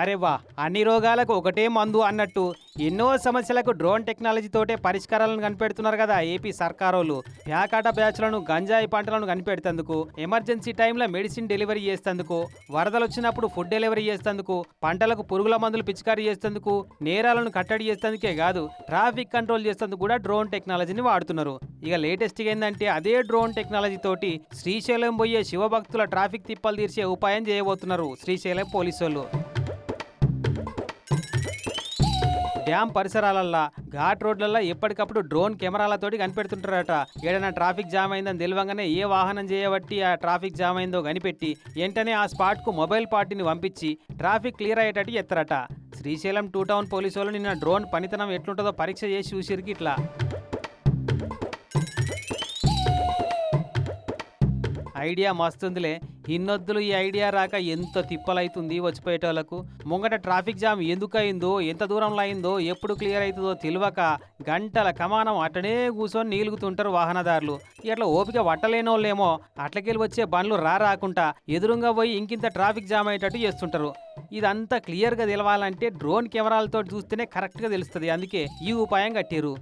అరే వా అన్ని రోగాలకు ఒకటే మందు అన్నట్టు. ఎన్నో సమస్యలకు డ్రోన్ టెక్నాలజీతోటే పరిష్కారాలను కనిపెడుతున్నారు కదా ఏపీ సర్కారోళ్ళు. ప్యాకాట బ్యాచ్లను గంజాయి పంటలను కనిపెడుతందుకు ఎమర్జెన్సీ టైంలో మెడిసిన్ డెలివరీ చేస్తందుకు వరదలు వచ్చినప్పుడు ఫుడ్ డెలివరీ చేస్తందుకు పంటలకు పురుగుల మందులు పిచికారీ చేస్తందుకు నేరాలను కట్టడి చేస్తందుకే కాదు ట్రాఫిక్ కంట్రోల్ చేస్తందుకు కూడా డ్రోన్ టెక్నాలజీని వాడుతున్నారు. ఇక లేటెస్ట్గా ఏంటంటే అదే డ్రోన్ టెక్నాలజీ తోటి శ్రీశైలం పోయే శివభక్తుల ట్రాఫిక్ తిప్పలు తీర్చే ఉపాయం చేయబోతున్నారు శ్రీశైలం పోలీసు డ్యామ్ పరిసరాలల్లా ఘాట్ రోడ్లల్లో ఎప్పటికప్పుడు డ్రోన్ కెమెరాలతోటి కనిపెడుతుంటారట. ఏదైనా ట్రాఫిక్ జామ్ అయిందని తెలియంగానే ఏ వాహనం చేయబట్టి ఆ ట్రాఫిక్ జామ్ అయిందో కనిపెట్టి వెంటనే ఆ స్పాట్కు మొబైల్ పార్టీని పంపించి ట్రాఫిక్ క్లియర్ అయ్యేటట్టు ఎత్తారట. శ్రీశైలం టూ టౌన్ పోలీసు వాళ్ళు నిన్న డ్రోన్ పనితనం ఎట్లుంటుందో పరీక్ష చేసి చూసిరికి ఇట్లా. ఐడియా మస్తుందిలే. ఇన్నొద్దులు ఈ ఐడియా రాక ఎంత తిప్పలైతుంది వచ్చిపోయేటోళ్ళకు? ముంగట ట్రాఫిక్ జామ్ ఎందుకు అయిందో ఎంత దూరంలో అయిందో ఎప్పుడు క్లియర్ అవుతుందో తెలియక గంటల కమానం అటనే కూర్చొని నీలుగుతుంటారు వాహనదారులు. ఇట్లా ఓపిక పట్టలేని వాళ్ళేమో అట్లకెళ్ళి వచ్చే బండ్లు రా రాకుండా ఎదురుగా పోయి ఇంకింత ట్రాఫిక్ జామ్ అయ్యేటట్టు చేస్తుంటారు. ఇదంతా క్లియర్గా తెలవాలంటే డ్రోన్ కెమెరాలతో చూస్తేనే కరెక్ట్గా తెలుస్తుంది. అందుకే ఈ ఉపాయం కట్టారు